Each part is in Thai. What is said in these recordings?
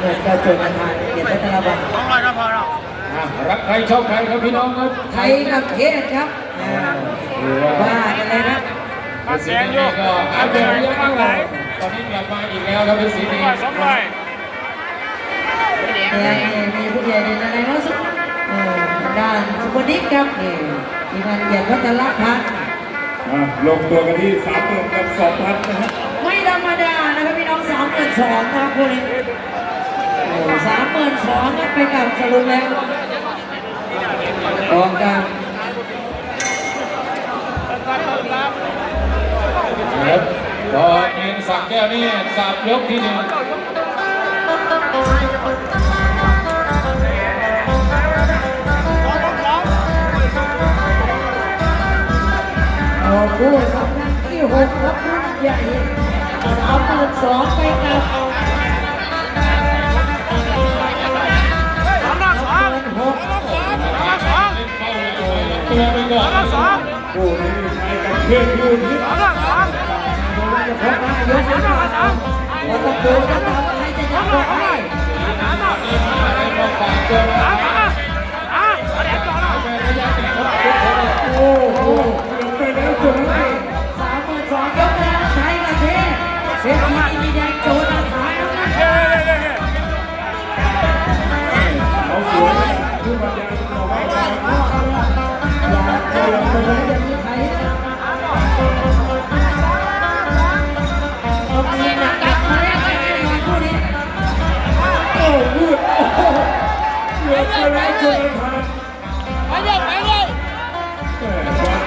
เงินเจ้าโจรทานเกียรติรัตนบัตรสองร้อยก็พอแล้วอะรักใครชอบใครครับพี่น้องครับไทยกับเทศครับอ่าว่ากันเลยครับมาสีเสียงอนี้ยู่ก็อัปเดตระยะเอาตอนนี้กลับมาอีกแล้วครับเป็นสีนี้สองร้อยเนี่ยมีผู้ใหญ่ในอะไรเนาะสุดเออด้านสุพนิกครับนี่มีงานเกียรติวัฒนพัฒน์อะลงตัวกันที่สามหมื่นกับสองพันนะฮะไม่ธรรมดานะครับพี่น้องสามหมื่นสองครับคู่นี้สามหมื่ นสองครับไปกับสรุปแล้วกองกลางครับก็เงินสักแก้วนี่สับยกที่หนึ่งโอ้คู่สำคัญที่หกครับคู่ใหญ่สามหมื่นสองไปกับ ไทยกับเพื่อนคู่นี้สองร้อยสองจะพบมายกขึ้นมาเราต้องดูกันนะครับใครจะยัดตัวให้อะไรมาฝากตัวนะสาม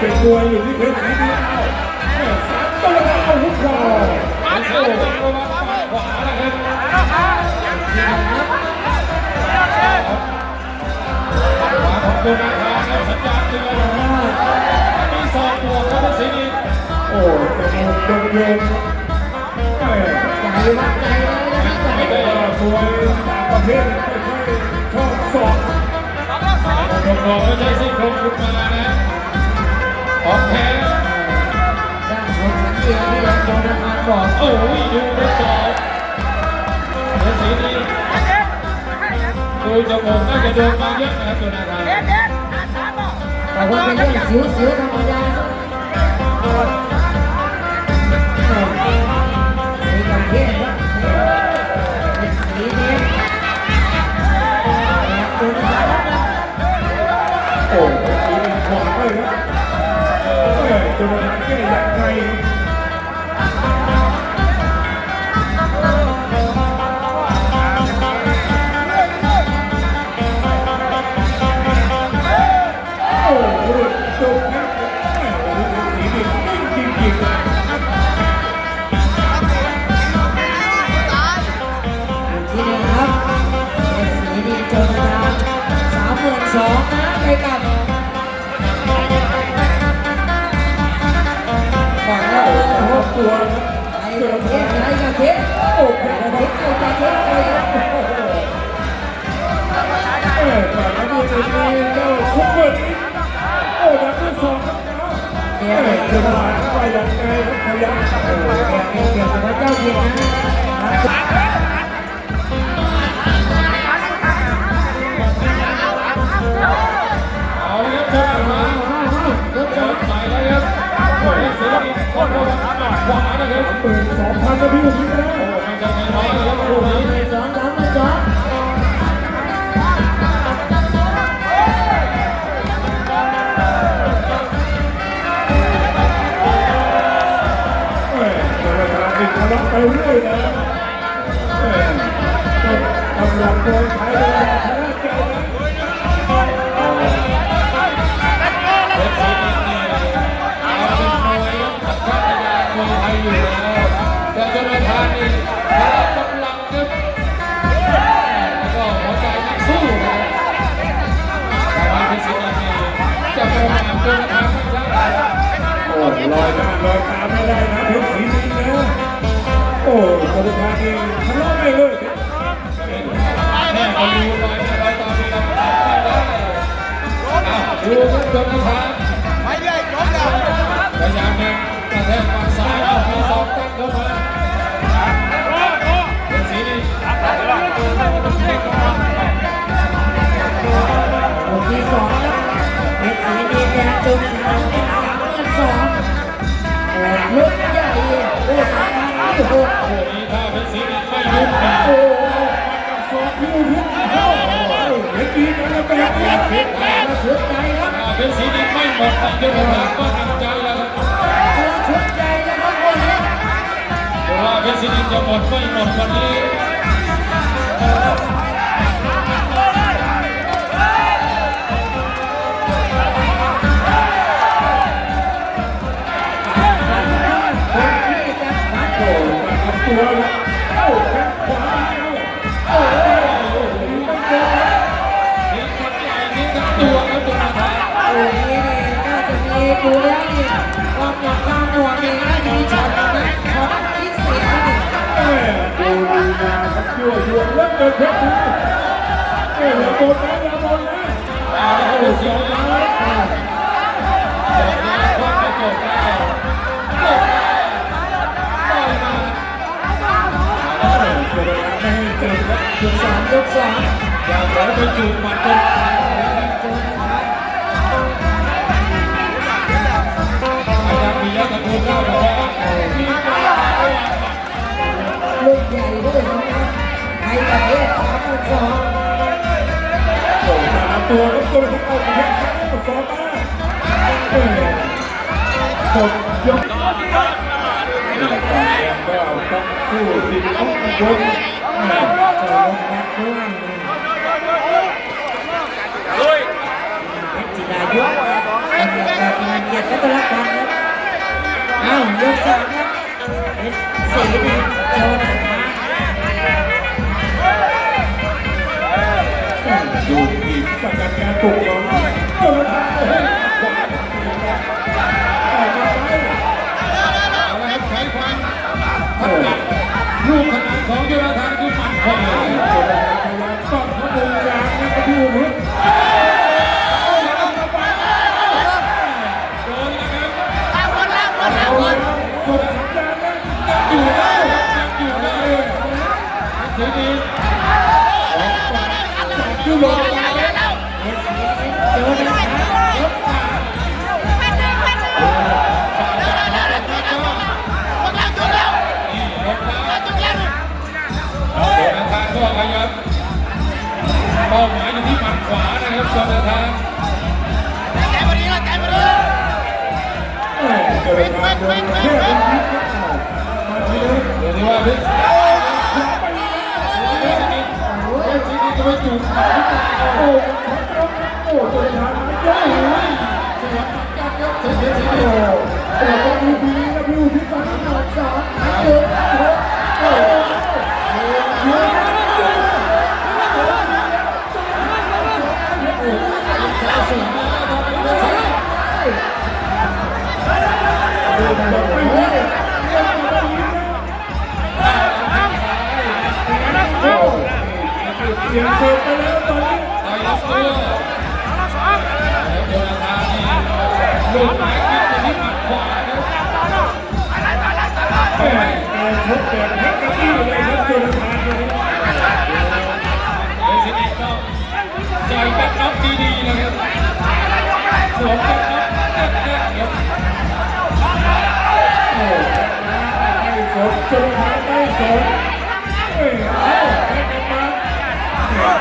เป็นมวยอยู่ที่เพชรสีดีเอาแม่สามตัวแล้วเอาหุบคอเป็นสีนี้ก็มาปาดขวานะครับขวาของตัวนาคาครับสัญญาณเตือนมีสองบวกครับเป็นสีนี้โอ้จมูกโดนโยนแม่ใจวัดใจเลยนะครับใจไม่ได้ว่ามวยต่างประเทศไม่ค่อยชอบสอบผมบอกไม่ใช่ซี่โครงคุณมา อาหารบอกโอ้ยดูไม่จบเป็นสีนี้ดูจมูกน่าจะโดนมาเยอะนะครับตัวนาคาแต่ว่าเป็นเรื่องสิวๆธรรมดาในประเทศครับเป็นสีนี้แดงโจรอาหารครับโอ้ทีมขวาเลยครับแม่จนมาแก้อย่างไร แต่ละดูจะมีเจ้าซุปเปอร์นี้โอ้ดับที่สองครับเดี๋แม่ยวจะมาว่าอย่างไรครับพยักเกี่ยวเกี่ยวกับพระเจ้าเพียงนะอาเลยครับเดินมาเดินใส่แล้วครับโอ้ยสีนี้โคตรระวังขวานะครับหมื่นสองพันนะพี่ผู้ชมนะโอ้ไม่ใช่ไม่น้อยนะครับคู่นี้สองสามสอง เลาะไปเรื่อยนะแม่กำลังโดนไทยเลยนะชนะใจนะเป็นสีนี้เนี่ยเอาเป็นมวยสัญชาตญาณมวยไทยอยู่แล้วแต่จนทานนี่พละกำลังครับแล้วก็หัวใจนักสู้นะแต่ว่าเป็นสีนี้จะประมาทจนทานไม่ได้โอ้ลอยหน้าลอยตาไม่ได้นะเพชรศรีนินนะ โอ้บริการนี่ทะเลาะไม่เลยแม่ก็รู้ไว้นะเราตอนนี้เราทำไม่ได้อะดูครับจนทานไปเลยจบแล้วพยายามเดินกระแทกฝั่งซ้ายเอามีสองตั้งเข้ามาเป็นสีนี้ ครับผิษแล้วชุดใหญ่ครับเป็นสีดีไม่หมดยกระดับก็ทำใจแล้วชุดใหญ่นะครับวันนี้ว่าเป็นสีดีจะหมดไม่หมดวันนี้ จะมีดูแล้วนี่ความหนักความหน่วงนี่น่าจะมีช็อตนะช็อตที่เสียนี่แม่ดูดีนาครับยั่วยวนแล้วเกิดเพชรเอ้ยอย่าบนนะอย่าบนนะเอาละครับเพชรศิริจบแล้วคว้าไปจบแล้วจบแล้วต่อยมาเออเจอแล้วไม่ให้เจอครับยกสามยกสามอย่าเผลอไปจูบมัดจนตาย ตัวครับตัวที่เอาแข้งซ้ายกับสองมาเอ้ยหมดยกก็ต้องสู้สิต้องยกแม่เจอลงนัดด้วยเพชรจิรายุทธเป็นแบบงานเกียรติพัฒนพันธ์ครับอ้าวยกสามครับเป็นสีนี่โจนะ อีกประกันการปลุกน้ออกมาไปเอาละครับใช้ความถนัดลูกถนัดของโยธาคือหมัดขวาต้องขบวนยางนะครับพี่อุ้มโดนนะครับเอาแล้วกดสัญญาณนะอยู่แล้วยังอยู่แล้วทีนี้คือลงโจนะครับ วานะครับโยธาเอ้ยเกิดมาโดนแค่เป็นนิดก็เอามาทีเลยเดี๋ยวนี้ว่าเพชรเพชรนี่เพชรนี่จะไปจูบหมัดที่ตาโหโอ้โหโอ้ตัวทางมันก็โอ้ยสวนกันครับเพชรเพชรโหโอ้นี่แต่ต้โหโองดูดีนะพี่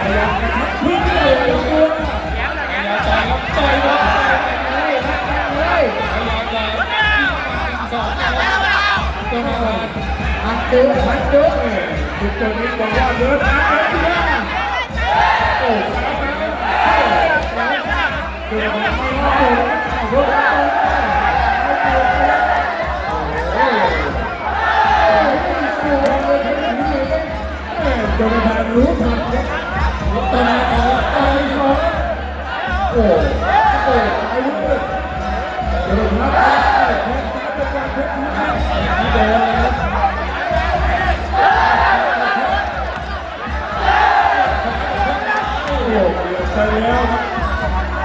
พยายามกระชับพื้นที่เลยตัวอย่าต่อยครับต่อยครับเฮ้ยนัดกันเลยพยายามจะยิงหมัดสองนะครับตัวนี้ว่าพันดึงพันดึงเอ้ยคุณตัวนี้บอกว่าเดินตามไปที่หน้าโอ้ตามไปแล้วโจนาธานไม่รอดเลยเอาเถอะแม่โจนาธานรู้ทัน ครับตอนนี้เต่อยสอโอ้โอ้อายุเลยโจนาธานได้แข้งซ้ายเป็นการเพชรที่ห้าที่โดนนะครับโอ้โหไปแล้วครับ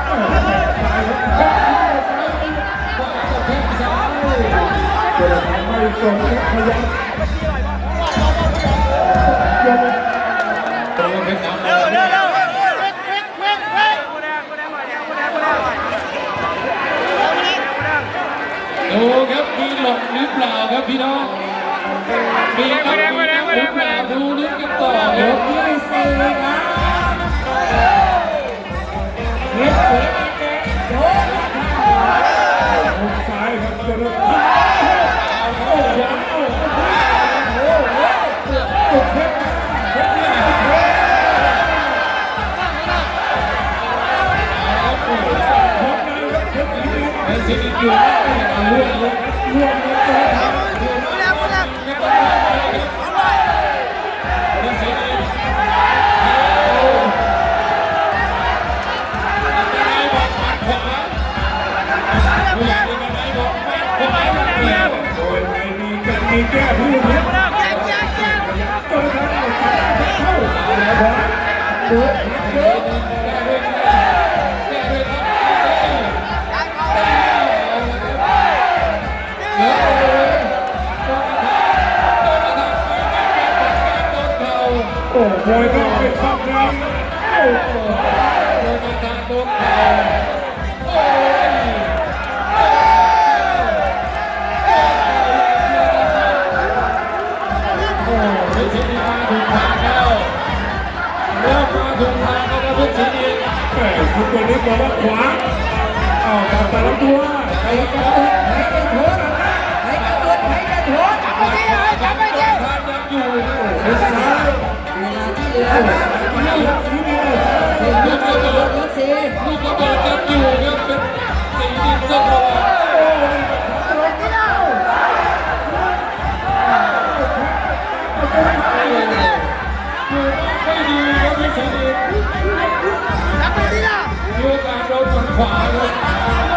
แม่แข้งซ้ายครับแข้งซ้ายแข้งซ้ายโจนาธานไม่สนครับพยา ดูครับมีหลบหรือเปล่าครับพี่น้องมีครับมีครับหรือเปล่าดูลุ้นกันต่อครับกที่สิบนะเพชรสีแดงโเสียงอีกหนึ่งเอาเรื่องลูกเรื่องลูกจะทำถึงแล้วแล้วแก้ผู้เลี้ยงแก้แก้แก้ต้องทำให้เข้าแล้วครับเดือดเดือด โดนกระทำโดนเข่าโอ้ยโอ้เพชรศรีมาถูกทางแล้วเริ่มมาถูกทางแล้วครับเพชรศรีแม่คุณตัวนี้บอกว่าขวาเอาแต่ละตัวใครจะตุดใครจะโทษใครจะตุดใครจะโทษทางยังอยู่เป็นซ้ายเวลาที่เหลือ ลยหนึ่งยกสี่ยกสี่ลูกระเบิดยังอยู่ครับเป็นสีดินต้องระวังไม่ดีครับเพชรศรีมีโอการโดนฝั่งขวาครับ